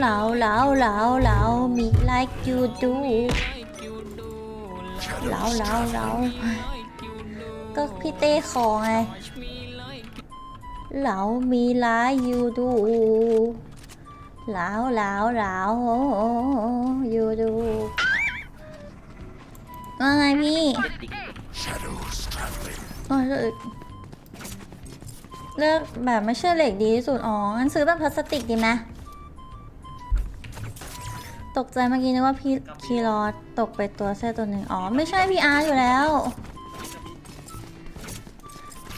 เหลาเหลาเหลาเหลา me like you do เหลาเหลาเหลาก็พี่เต้ขอไงเหลา me like you do เหลาเหลาเหลา you do ว่าไงพี่โอ้ยเลิกเลือกแบบไม่เชื่อเหล็กดีที่สุด อ๋อ งั้นซื้อแบบพลาสติกดีไหม ตกใจเมื่อกี้นึกว่าพี่คีรอดตกไปตัวแค่ตัวหนึ่งอ๋อ ไม่ใช่พี่อาร์ตอยู่แล้ว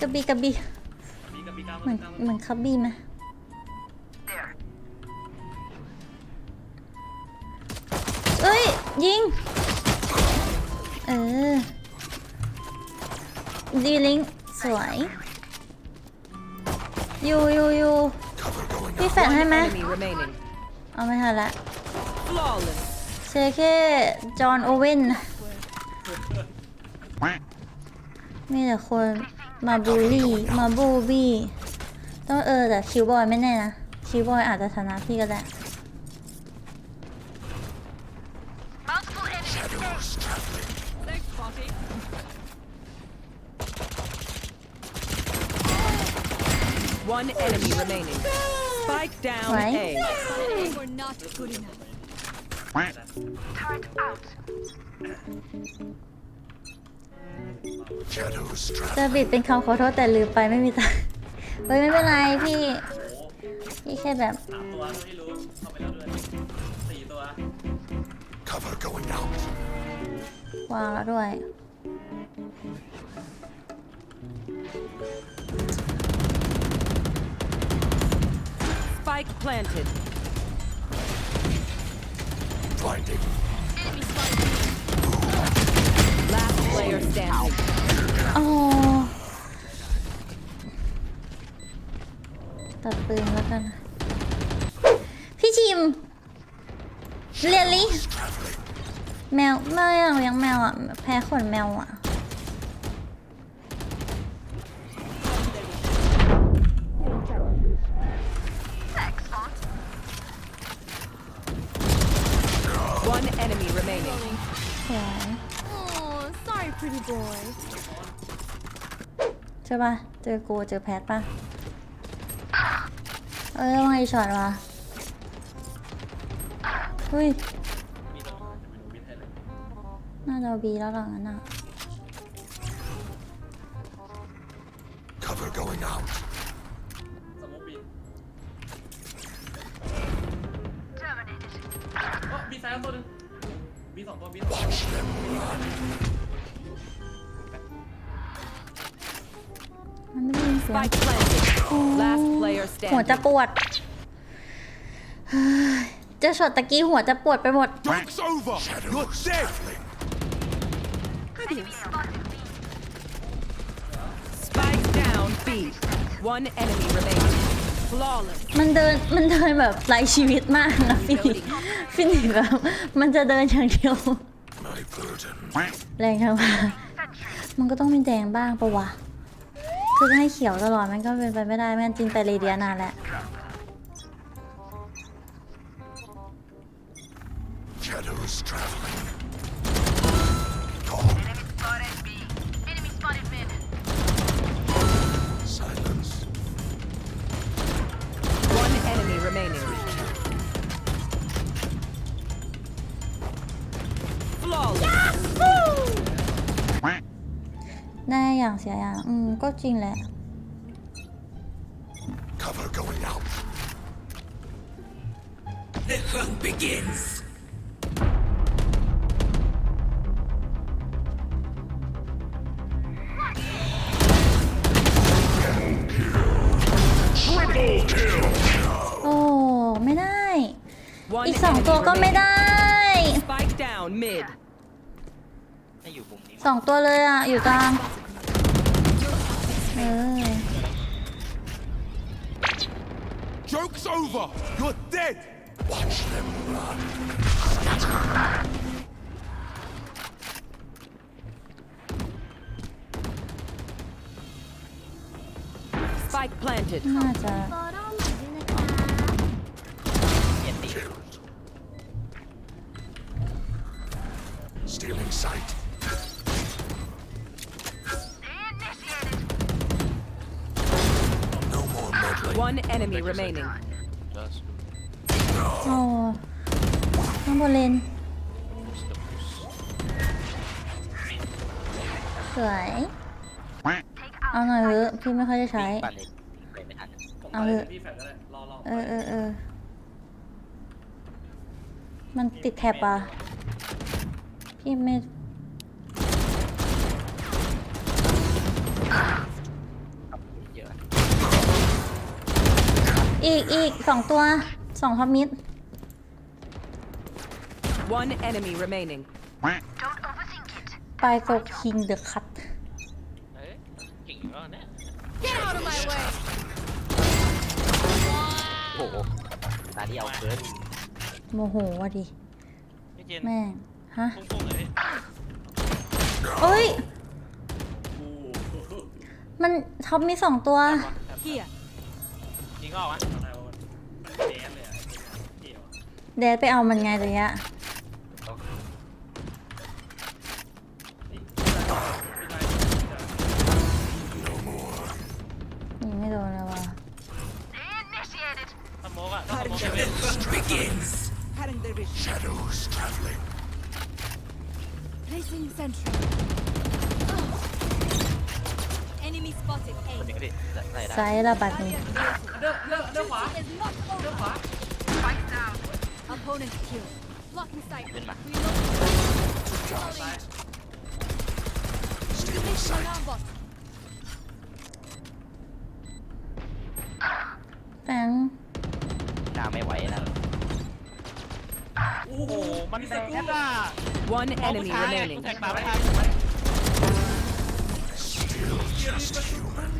กระบี่กระบี่เหมือนเหมือนคับบี้ไหมเอ้ย ยิง เออ ดีลิงก์สวยยูยูยู Cover going พี่ out. แฟดให้ไหม Enemy remaining. เอาไม่ทันละ Flawless. เชเคจอห์นโอเว่น มีแต่คนมาบูลลี่ มาบูบี้ ต้องเออแต่คิวบอยไม่แน่นะ คิวบอยอาจจะชนะพี่ก็ได้ Shadows traveling. One enemy remaining. Spike down Right. A. We're not good enough. Shadows จะ traveling. บิดเป็นคำขอโทษแต่ลืมไปไม่มีตังค์เฮ้ยไม่เป็นไรพี่ พี่แค่แบบ สามตัวที่รู้เข้าไปแล้วด้วยสี่ตัว Cover going out. วางแล้วด้วย Spike planted. Blinding. Last player standing. อ๋อตัดปืนแล้วกัน พี่ชิมเรียนลิ Traveling. แมวไม่อยากเลี้ยงแมวอะ แพ้ขนแมวอะ sorry, pretty boy. ใช่ป่ะเจอกูเจอแพทป่ะเอ้ยว่าไงช็อตวะเฮ้ยมีตัวไม่รู้วิทย์ให้เลยน่าจะเอาบีแล้วหลังนั้นอะ Cover going out. สมมติบินโอ้บีซ้ายตัวหนึงบีสองตัวบีสองตัว มันไม่ได้ยินเสียง Spike planted. Last player หัวจะ standing. ปวดเฮ้ยเจอช็อตตะกี้หัวจะปวดไปหมด Joke's over. You're dead. Traveling. Spike down B. One enemy remaining. Flawless. มันเดินมันเดินแบบไร้ชีวิตมากนะฟินิกฟินิกแบบมันจะเดินอย่างเดียว My burden. แรงจังวะมันก็ต้องมีแดงบ้างปะวะ คือจะให้เขียวตลอดมันก็เป็นไปไม่ได้แม่งั้นจินไปเรเดียนานแล้ว อย่างเสียอย่าง อืม ก็จริงแหละ Cover going out. The hunt begins. Triple kill. โอ้ ไม่ได้ One อีกสอง enemy ตัวก็ไม่ remaining. ได้ Spike down mid. ให้อยู่มุมนี้สองตัวเลยอะ อยู่กลาง Joke's over. You're dead. Watch them run. Spike planted. น่า enemy remaining. โอ้ข้างบนเลนสวย เอาหน่อยเถอะพี่ไม่ค่อยได้ใช้ ปั่นเลยไปไม่ทันผมเอาไปเถอะพี่แฟดก็ได้รอรอเออเออเออมันติดแท็บอะ พี่ไม่ อีกอีกสองตัวสองท็อปมิด One enemy remaining. ไปโซคิงเดอะคัตเอ้ยเก่งมากเนี่ย Get out of my way! โอ้โหตาที่เอาเกินโมโหว่ะดิพี่เจนแม่ง ฮะ พุ่งๆเลยเอ้ย มันท็อปมีสองตัว Here. จริงก็วะแดน กี่ยวแดดไปเอามันไงเลยอะยิงไม่โดนเลยว่ะ สโมกอะถ้าสโมก The hunt begins. Shadows traveling. Placing sentry. Enemy spotted. คน A. หนึ่งดิใส่ได้ไซส์ระบาดนี้เลือกเลือกเลือกขวา Is not เลือกขวา Opponent killed. Blocking sight. ขึ้นมา Reloading. Stealing Place sight. alarm bot. แฟงหน้าไม่ไหวนะโอ้โห มันแดดอะ One enemy remaining. แทงตาไม่ทัน Still just human.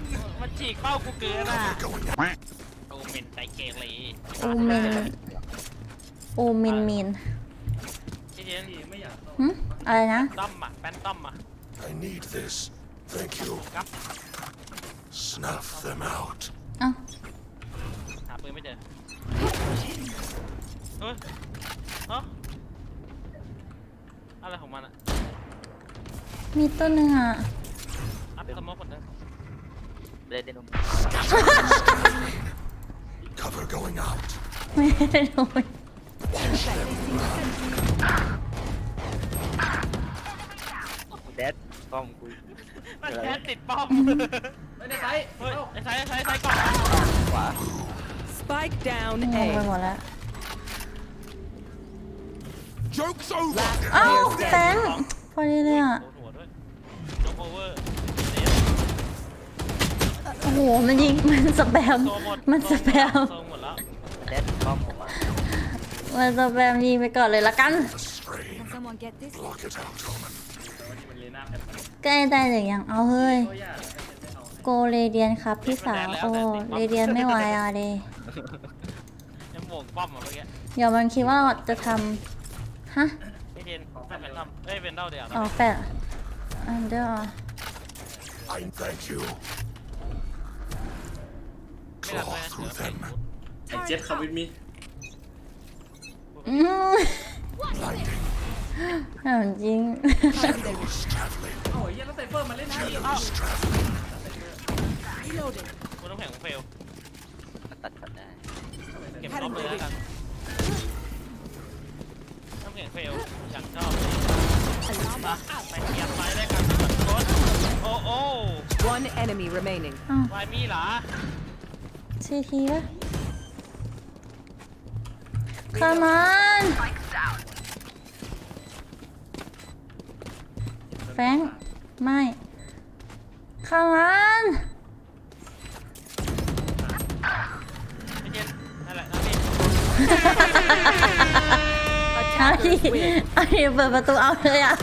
มันฉีกเป้ากูเกินอะ Going out. โอเมนไตเกลี โอเมน โอเมนเมนพี่เจนไม่อยากหึอะไรนะ ต้อมอะแป้นต้อมอะ I need this. Thank you. Snuff them out. เอ้าหาปืนไม่เจอเฮ้ยเอ้าอะไรของมันอะมีตัวหนึ่งอะ อัพสโมกคนนึงเล่นเดนม Cover going out. ไม่ได้โดน แดดป้อมกูมันแดดติดป้อมไม่ได้ไซเฮ้ยไอ้ไซไอ้ไซไซก่อนขวา Spike down งงไป A. หมดแล้ว Joke's over. เอ้าแฟงพอดีเลยอะ โดนหัวด้วยยกโอเวอร์โอ้โห มันยิง มันสแปม โซหมดมันสแปม โซหมดแล้ว แดดป้อมผมอะ มันสแปมยิงไปก่อนเลยละกัน A strain. Can someone get this? Block it out, Omen. ใกล้ได้หรือยังเอาเฮ้ย โกเรเดียนครับพี่สาวโอ้เรเดียนไม่ไหวอะเดยังโมงป้อมอะเมื่อกี้เดี๋ยวมันคิดว่าเราจะทำฮะพี่เทนแฟนทำเอ้ยเป็นเด้าเดียวอ๋อแฟดอันเดอร์ I thank you. ไม่หลับ Claw เลยนะ through them. ไอ้เจ็ดคำวิทมีอืม Blinding. ถามจริง Shadows traveling. โอ้ยยังต้องไซเฟอร์มาเล่นให้เอ้า Shadows traveling. Reloading. กูต้องแข่งเฟลตัดช็อตได้เก็บรอบเลยแล้วกันต้องแข่งเฟลอย่างชอบมาไปเกียร์ไปได้กันโค้ชโอ้โอ้ One enemy remaining. อ้าววายมีเหรอ ซีทีปะ คามันแฟรงค์ไม่คามันพี่เจนนั่นแหละนะพี่เอาดิเอาดิเปิดประตูเอาเลยอะ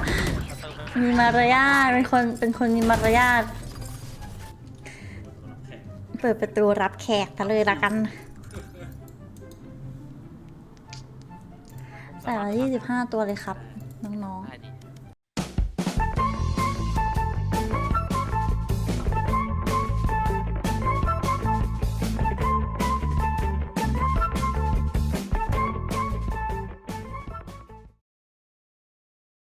มีมารยาทเป็นคนเป็นคนมีมารยาทเปิดประตูรับแขกกันเลยละกัน แต่ละยี่สิบห้าตัวเลยครับ น้องได้ดี